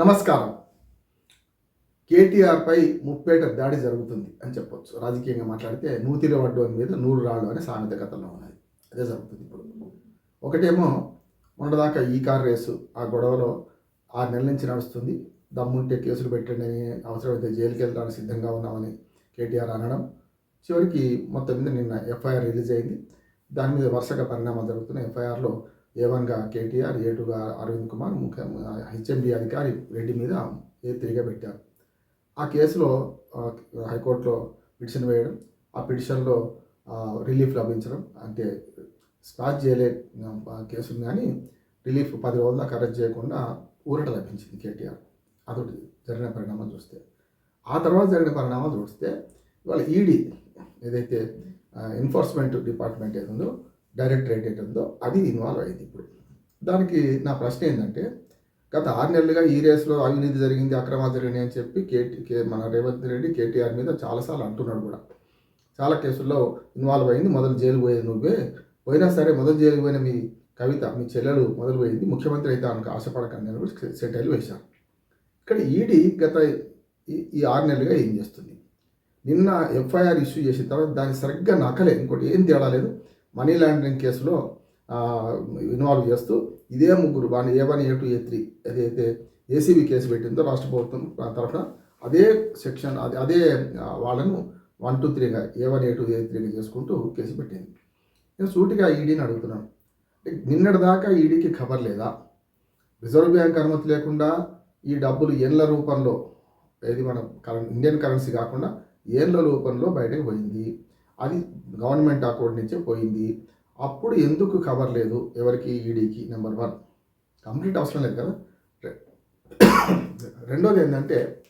నమస్కారం. కేటీఆర్పై ముప్పేట దాడి జరుగుతుంది అని చెప్పొచ్చు. రాజకీయంగా మాట్లాడితే నూతిలో వడ్డోని మీద నూరు రాళ్ళు అనే సామెత కథలో ఉన్నది. అదే జరుగుతుంది ఇప్పుడు. ఒకటేమో మొన్నదాకా ఈ కార్ రేసు ఆ గొడవలో ఆరు నెలల నుంచి నడుస్తుంది. దమ్ముంటే కేసులు పెట్టండి అని అవసరమైతే జైలుకి వెళ్ళడానికి సిద్ధంగా ఉన్నామని కేటీఆర్ అనడం. చివరికి మొత్తం మీద నిన్న ఎఫ్ఐఆర్ రిలీజ్ అయింది. దాని మీద వరుసగా పరిణామాలు జరుగుతున్నాయి. ఎఫ్ఐఆర్లో ఏ వన్గా కేటీఆర్ ఏ టూగా అరవింద్ కుమార్ ముఖ్య హెచ్ఎండి అధికారి రెడ్డి మీద ఏ తిరిగా పెట్టారు? ఆ కేసులో హైకోర్టులో పిటిషన్ వేయడం ఆ పిటిషన్లో రిలీఫ్ లభించడం అంటే స్పాచ్ చేయలే ఆ, కానీ రిలీఫ్ పది రోజుల కరెక్ట్ చేయకుండా ఊరట లభించింది కేటీఆర్. అదొకటి జరిగిన పరిణామాలు చూస్తే. ఆ తర్వాత జరిగిన పరిణామాలు చూస్తే ఇవాళ ఈడీ ఏదైతే ఎన్ఫోర్స్మెంట్ డిపార్ట్మెంట్ ఏదో డైరెక్టరేట్ ఏది ఉందో అది ఇన్వాల్వ్ అయింది ఇప్పుడు. దానికి నా ప్రశ్న ఏంటంటే గత ఆరు నెలలుగా ఈ రేస్లో అవినీతి జరిగింది అక్రమాలు జరిగినాయి అని చెప్పి కేటీ కే మన రేవంత్ రెడ్డి కేటీఆర్ మీద చాలాసార్లు అంటున్నాడు కూడా. చాలా కేసుల్లో ఇన్వాల్వ్ అయింది మొదలు జైలు పోయేది నువ్వే. పోయినా సరే మొదలు జైలు పోయిన మీ కవిత మీ చెల్లెలు మొదలు పోయింది ముఖ్యమంత్రి అయితే ఆమెకు ఆశపడకండి అని కూడా సెటైల్ వేశారు. ఇక్కడ ఈడీ గత ఈ- ఈ ఆరు నెలలుగా ఏం చేస్తుంది? నిన్న ఎఫ్ఐఆర్ ఇష్యూ చేసిన తర్వాత దాన్ని సరిగ్గా నకలే ఇంకోటి ఏం తేడా లేదు? మనీ లాండరింగ్ కేసులో ఇన్వాల్వ్ చేస్తూ ఇదే ముగ్గురు వాని A one A two A three ఏదైతే ఏసీబీ కేసు పెట్టిందో రాష్ట్ర ప్రభుత్వం తరఫున అదే సెక్షన్ అదే అదే వాళ్ళను one two త్రీగా A one A two A త్రీగా చేసుకుంటూ కేసు పెట్టింది. నేను సూటిగా ఈడీని అడుగుతున్నాను. అంటే నిన్నటిదాకా ఈడీకి ఖబర్ లేదా? రిజర్వ్ బ్యాంక్ అనుమతి లేకుండా ఈ డబ్బులు ఏళ్ళ రూపంలో ఏది మన కరెన్ ఇండియన్ కరెన్సీ కాకుండా ఏండ్ల రూపంలో బయటకు పోయింది? అది గవర్నమెంట్ అకౌంట్ నుంచే పోయింది. అప్పుడు ఎందుకు కవర్ లేదు? ఎవరికి? ఈడీకి? Number one. కంప్లీట్ అవసరం లేదు కదా? రెండోది ఏంటంటే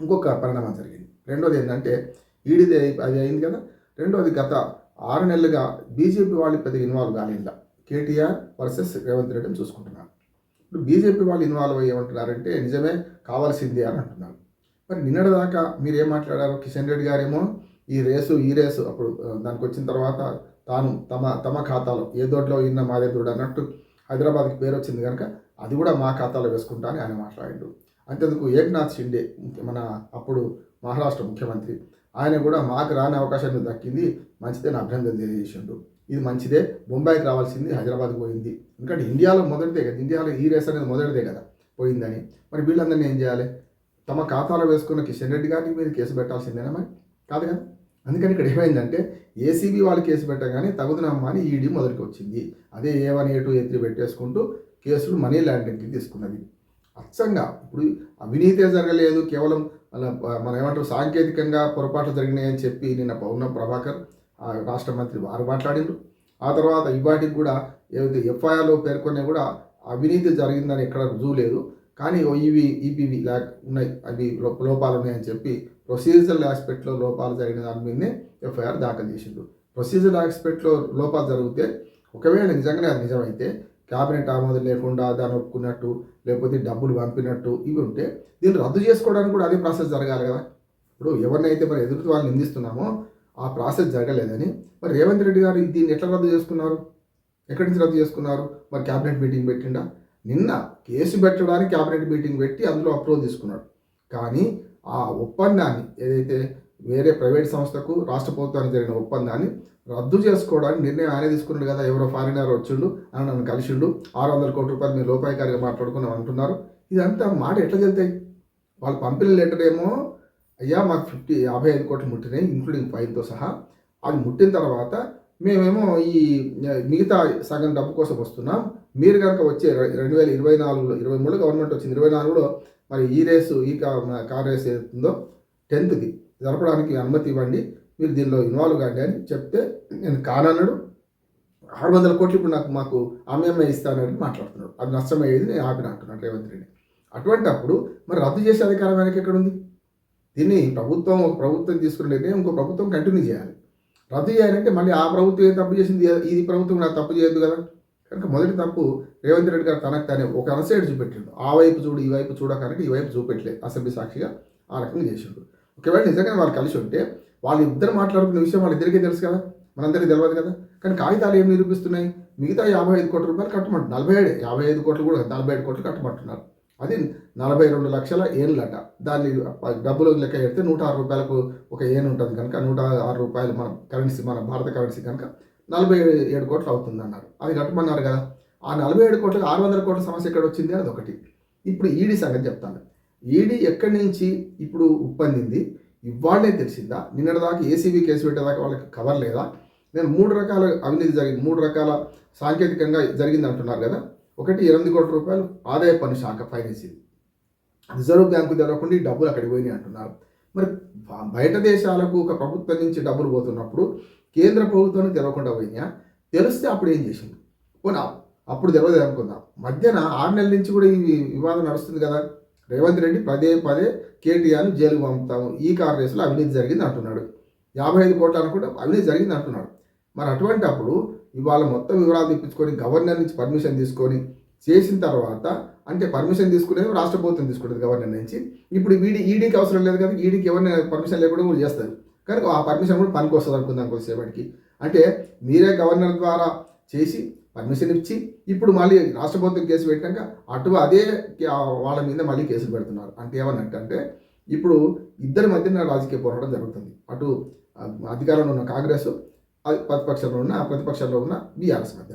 ఇంకొక పరిణామం జరిగింది. రెండోది ఏంటంటే ఈడీది అది అయింది కదా? రెండోది గత ఆరు నెలలుగా బీజేపీ వాళ్ళు పెద్ద ఇన్వాల్వ్ కాలేదు. కేటీఆర్ వర్సెస్ రేవంత్ రెడ్డిని చూసుకుంటున్నారు. ఇప్పుడు బీజేపీ వాళ్ళు ఇన్వాల్వ్ అయ్యి ఏమంటున్నారంటే నిజమే కావాల్సిందే అని అంటున్నారు. మరి నిన్నటిదాకా మీరు ఏం మాట్లాడారు? కిషన్ రెడ్డి గారేమో ఈ రేసు ఈ రేసు. అప్పుడు దానికి వచ్చిన తర్వాత తాను తమ తమ ఖాతాలో ఏ దోట్లో ఇన్న మాదే అన్నట్టు హైదరాబాద్కి పేరు వచ్చింది కనుక అది కూడా మా ఖాతాలో వేసుకుంటా అని ఆయన మాట్లాడిండు. అంతేందుకు ఏక్నాథ్ షిండే మన అప్పుడు మహారాష్ట్ర ముఖ్యమంత్రి ఆయన కూడా మాకు రాని అవకాశం దక్కింది మంచిదే నా అభ్యంతరం తెలియజేసిండు. ఇది మంచిదే బొంబాయికి రావాల్సింది హైదరాబాద్ పోయింది. ఎందుకంటే ఇండియాలో మొదటిదే కదా ఇండియాలో ఈ రేస్ అనేది మొదటిదే కదా పోయిందని. మరి వీళ్ళందరినీ ఏం చేయాలి? తమ ఖాతాలో వేసుకున్న కిషన్ రెడ్డి గారికి మీరు కేసు పెట్టాల్సిందేనా మరి? కాదు కదా? అందుకని ఇక్కడ ఏమైందంటే ఏసీబీ వాళ్ళు కేసు పెట్టగానే తగుదనమ్మ అని ఈడీ మొదటికి వచ్చింది. అదే A one A two A three పెట్టేసుకుంటూ కేసులు మనీ ల్యాండింగ్కి తీసుకున్నది. అచ్చంగా ఇప్పుడు అవినీతే జరగలేదు కేవలం మన మనం ఏమంటారు సాంకేతికంగా పొరపాట్లు జరిగినాయని చెప్పి నిన్న పౌర్ణ ప్రభాకర్ ఆ రాష్ట్ర మంత్రి వారు మాట్లాడిండ్రు. ఆ తర్వాత ఇవాటికి కూడా ఏదైతే ఎఫ్ఐఆర్లో పేర్కొనే కూడా అవినీతి జరిగిందని ఎక్కడ రుజువు లేదు. కానీ ఓ ఇవి ఈపీవి ల్యాక్ ఉన్నాయి అవి లోపాలు ఉన్నాయని చెప్పి ప్రొసీజరల్ ఆస్పెక్ట్లో లోపాలు జరిగిన దాని మీదనే ఎఫ్ఐఆర్ దాఖలు చేసిండు ప్రొసీజరల్ ఆస్పెక్ట్లో లోపాలు జరిగితే ఒకవేళ నిజంగానే అది నిజమైతే క్యాబినెట్ ఆమోదం లేకుండా దాన్ని ఒప్పుకున్నట్టు లేకపోతే డబ్బులు పంపినట్టు ఇవి ఉంటే దీన్ని రద్దు చేసుకోవడానికి కూడా అదే ప్రాసెస్ జరగాలి కదా. ఇప్పుడు ఎవరినైతే మరి ఎదుటి వాళ్ళని నిందిస్తున్నామో ఆ ప్రాసెస్ జరగలేదని మరి రేవంత్ రెడ్డి గారు దీన్ని ఎట్లా రద్దు చేసుకున్నారు? ఎక్కడి నుంచి రద్దు చేసుకున్నారు? మరి క్యాబినెట్ మీటింగ్ పెట్టిండా? నిన్న కేసు పెట్టడానికి క్యాబినెట్ మీటింగ్ పెట్టి అందులో అప్రూవల్ తీసుకున్నాడు. కానీ ఆ ఒప్పందాన్ని ఏదైతే వేరే ప్రైవేట్ సంస్థకు రాష్ట్ర ప్రభుత్వానికి జరిగిన ఒప్పందాన్ని రద్దు చేసుకోవడానికి నిర్ణయం ఆయనే తీసుకున్నాడు కదా ఎవరో ఫారినర్ వచ్చిండు అని నన్ను కలిసిండు ఆరు వందల కోట్ల రూపాయలు మీరు లోపాయికారిగా మాట్లాడుకున్నాం అంటున్నారు. ఇదంతా మాట ఎట్లా చెల్తాయి వాళ్ళు పంపిన లెటర్ ఏమో అయ్యా మాకు ఫిఫ్టీ యాభై ఐదు కోట్లు ముట్టినాయి ఇంక్లూడింగ్ ఫైన్తో సహా. అది ముట్టిన తర్వాత మేమేమో ఈ మిగతా సగం డబ్బు కోసం వస్తున్నాం. మీరు కనుక వచ్చే రెండు వేల ఇరవై నాలుగులో ఇరవై మూడులో గవర్నమెంట్ వచ్చింది ఇరవై నాలుగులో మరి ఈ రేసు ఈ కార్ రేస్ ఏదైతుందో టెన్త్కి జరపడానికి అనుమతి ఇవ్వండి. మీరు దీనిలో ఇన్వాల్వ్ కాండి అని చెప్తే నేను కానన్నాడు. ఆరు వందల కోట్లు ఇప్పుడు నాకు మాకు ఆమెమ్మ ఇస్తానని మాట్లాడుతున్నాడు. అది నష్టమయ్యేది నేను ఆపిన అంటున్నాడు రేవంత్ రెడ్డి. అటువంటి అప్పుడు మరి రద్దు చేసే అధికారం వెనక ఎక్కడ ఉంది దీన్ని ప్రభుత్వం ఒక ప్రభుత్వం తీసుకున్న నిర్ణయం ఇంకో ప్రభుత్వం కంటిన్యూ చేయాలి. రద్దు చేయాలంటే మళ్ళీ ఆ ప్రభుత్వం ఏం తప్పు చేసింది? ఈ ప్రభుత్వం నాకు తప్పు చేయొద్దు కదా. కనుక మొదటి తప్పు రేవంత్ రెడ్డి గారు తనకు తనే ఒక అనసైడ్ చూపెట్టిండు. ఆ వైపు చూడు ఈ వైపు చూడకనుక ఈ వైపు చూపెట్టలేదు అసెంబ్లీ సాక్షిగా ఆ రకంగా చేసిండు. ఒకవేళ నిజంగా వాళ్ళు కలిసి ఉంటే వాళ్ళు ఇద్దరు మాట్లాడుకున్న విషయం వాళ్ళిద్దరికీ తెలుసు కదా మనందరికీ తెలియదు కదా. కానీ కాగితాలు ఏం నిరూపిస్తున్నాయి? మిగతా యాభై ఐదు కోట్ల రూపాయలు కట్టమంటున్నారు నలభై ఏడు యాభై ఐదు కోట్లు కూడా నలభై ఐదు కోట్లు కట్టమంటున్నారు. అది నలభై రెండు లక్షల ఏన్లట. దాన్ని డబ్బులు లెక్క పెడితే నూట ఆరు రూపాయలకు ఒక ఏన్ ఉంటుంది కనుక నూట ఆరు రూపాయలు మన కరెన్సీ మన భారత కరెన్సీ కనుక నలభై ఏడు కోట్లు అవుతుంది అన్నారు అది కట్టమన్నారు కదా. ఆ నలభై ఏడు కోట్లకు ఆరు వందల కోట్ల సమస్య ఎక్కడ వచ్చింది అది ఒకటి ఇప్పుడు ఈడీ సంగతి చెప్తాను. ఈడీ ఎక్కడి నుంచి ఇప్పుడు ఉప్పందింది? ఇవాళనే తెలిసిందా? నిన్నటిదాకా ఏసీబీ కేసు పెట్టేదాకా వాళ్ళకి కవర్ లేదా? నేను మూడు రకాల అవినీతి జరిగింది మూడు రకాల సాంకేతికంగా జరిగింది అంటున్నారు కదా. ఒకటి ఎనిమిది కోట్ల రూపాయలు ఆదాయ పన్ను శాఖ ఫైనాన్స్ రిజర్వ్ బ్యాంకు తెరవకుండా ఈ డబ్బులు అక్కడికి పోయినాయి అంటున్నారు. మరి బయట దేశాలకు ఒక ప్రభుత్వం నుంచి డబ్బులు పోతున్నప్పుడు కేంద్ర ప్రభుత్వానికి తెలవకుండా పోయినా తెలిస్తే అప్పుడు ఏం చేసింది పోనా అప్పుడు తెలియదు అనుకుందాం. మధ్యన ఆరు నెలల నుంచి కూడా ఈ వివాదం నడుస్తుంది కదా. రేవంత్ రెడ్డి పదే పదే కేటీఆర్ని జైలుకు పంపుతాము. ఈ కార్ రేసులో అవినీతి జరిగింది అంటున్నాడు. యాభై ఐదు కోట్లు అనుకుంటే అవినీతి జరిగింది అంటున్నాడు. మరి అటువంటి అప్పుడు ఇవాళ మొత్తం వివరాలు తెప్పించుకొని గవర్నర్ నుంచి పర్మిషన్ తీసుకొని చేసిన తర్వాత అంటే పర్మిషన్ తీసుకునేది రాష్ట్ర ప్రభుత్వం తీసుకుంటుంది గవర్నర్ నుంచి. ఇప్పుడు వీడి ఈడీకి అవసరం లేదు కదా. ఈడీకి ఎవరిని పర్మిషన్ లేకుండా కూడా చేస్తారు. కనుక ఆ పర్మిషన్ కూడా పనికి వస్తుంది అనుకుందాం కొద్దిసేపటికి. అంటే మీరే గవర్నర్ ద్వారా చేసి పర్మిషన్ ఇచ్చి ఇప్పుడు మళ్ళీ రాష్ట్ర ప్రభుత్వం కేసు పెట్టాక అటు అదే వాళ్ళ మీద మళ్ళీ కేసులు పెడుతున్నారు. అంటే ఏమన్నట్టంటే ఇప్పుడు ఇద్దరి మధ్యన రాజకీయ పోరాటం జరుగుతుంది. అటు అధికారంలో ఉన్న కాంగ్రెస్ ప్రతిపక్షంలో ఉన్న ప్రతిపక్షంలో ఉన్న బీఆర్ఎస్ మధ్య.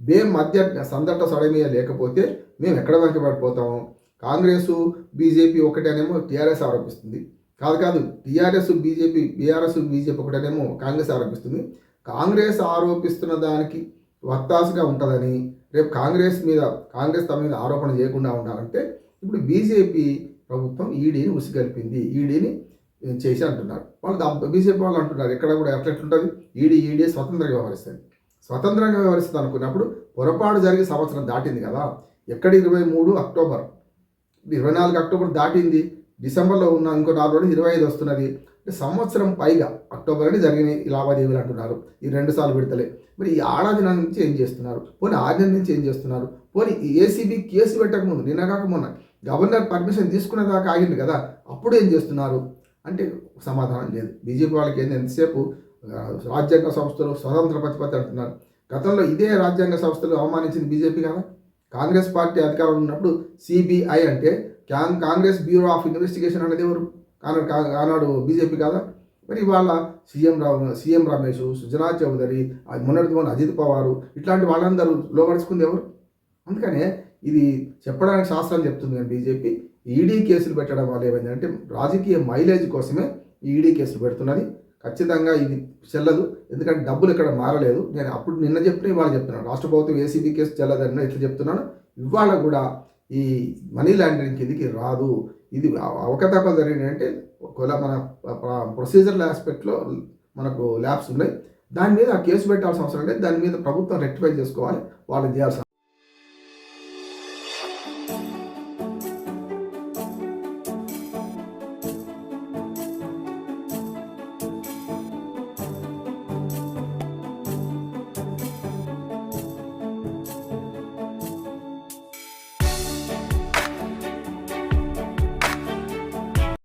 బే మధ్య సందట్ట సడమీయ లేకపోతే మేము ఎక్కడ వరకు పడిపోతాము కాంగ్రెస్ బీజేపీ ఒకటేనేమో టీఆర్ఎస్ ఆరోపిస్తుంది. కాదు కాదు. టీఆర్ఎస్ బీజేపీ బీఆర్ఎస్ బీజేపీ ఒకటేమో కాంగ్రెస్ ఆరోపిస్తుంది. కాంగ్రెస్ ఆరోపిస్తున్న దానికి వత్తాసుగా ఉంటుందని రేపు కాంగ్రెస్ మీద కాంగ్రెస్ తమ మీద ఆరోపణ చేయకుండా ఉండాలంటే ఇప్పుడు బీజేపీ ప్రభుత్వం ఈడీని ఉసిగలిపింది. ఈడీని చేసి అంటున్నారు. వాళ్ళు బీజేపీ వాళ్ళు అంటున్నారు ఎక్కడ కూడా ఎట్లెట్లుంటుంది ఈడీ ఈడీ స్వతంత్రంగా వ్యవహరిస్తుంది. స్వతంత్రంగా వ్యవహరిస్తుంది అనుకున్నప్పుడు పొరపాటు జరిగి సంవత్సరం దాటింది కదా. ఎక్కడ ఇరవై మూడు అక్టోబర్? ఇరవై నాలుగు అక్టోబర్ దాటింది. డిసెంబర్లో ఉన్న ఇంకో నాలుగు రోజులు ఇరవై ఐదు వస్తున్నది సంవత్సరం పైగా అక్టోబర్ అని జరిగినాయి ఈ లావాదేవీలు అంటున్నారు. ఈ రెండు సార్లు విడతలే. మరి ఈ ఆడాది నుంచి ఏం చేస్తున్నారు? పోనీ ఆరు నుంచి ఏం చేస్తున్నారు? పోనీ ఏసీబీ కేసు పెట్టకముందు నిన్న కాక మొన్న గవర్నర్ పర్మిషన్ తీసుకునే దాకా ఆగింది కదా అప్పుడు ఏం చేస్తున్నారు? అంటే సమాధానం లేదు. బీజేపీ వాళ్ళకి ఏంది? ఎంతసేపు రాజ్యాంగ సంస్థలు స్వతంత్ర ప్రతిపత్తి అంటున్నారు. గతంలో ఇదే రాజ్యాంగ సంస్థలు అవమానించింది బీజేపీ కదా. కాంగ్రెస్ పార్టీ అధికారంలో ఉన్నప్పుడు సిబిఐ అంటే కాంగ్రెస్ బ్యూరో ఆఫ్ ఇన్వెస్టిగేషన్ అనేది ఎవరు? ఆనాడు కా- ఆనాడు బీజేపీ కాదా? మరి ఇవాళ సీఎం రావు సీఎం రమేష్ సుజనా చౌదరి ఆ మొన్నటి మొన్న అజిత్ పవారు ఇట్లాంటి వాళ్ళందరూ లోపరుచుకుంది ఎవరు? అందుకనే ఇది చెప్పడానికి శాస్త్రం చెప్తుంది కానీ బీజేపీ. ఈడీ కేసులు పెట్టడం వల్ల ఏమైందంటే రాజకీయ మైలేజ్ కోసమే ఈ ఈడీ కేసులు పెడుతున్నది. ఖచ్చితంగా ఇది చెల్లదు. ఎందుకంటే డబ్బులు ఇక్కడ మారలేదు. నేను అప్పుడు నిన్న చెప్పిన ఇవాళ చెప్తున్నాను రాష్ట్ర ప్రభుత్వం ఏసీబీ కేసు చెల్లదని ఇట్లా చెప్తున్నాను? ఇవాళ కూడా ఈ మనీ లాండరింగ్ కిందికి రాదు. ఇది అవ- అవకతవకలు జరిగినాయంటే ఒకవేళ మన ప్రొసీజరల్ ఆస్పెక్ట్లో మనకు ల్యాబ్స్ ఉన్నాయి. దాని మీద ఆ కేసు పెట్టాల్సిన అవసరం లేదు. దాని మీద ప్రభుత్వం రెక్టిఫై చేసుకోవాలి. వాళ్ళు చేయాల్సిన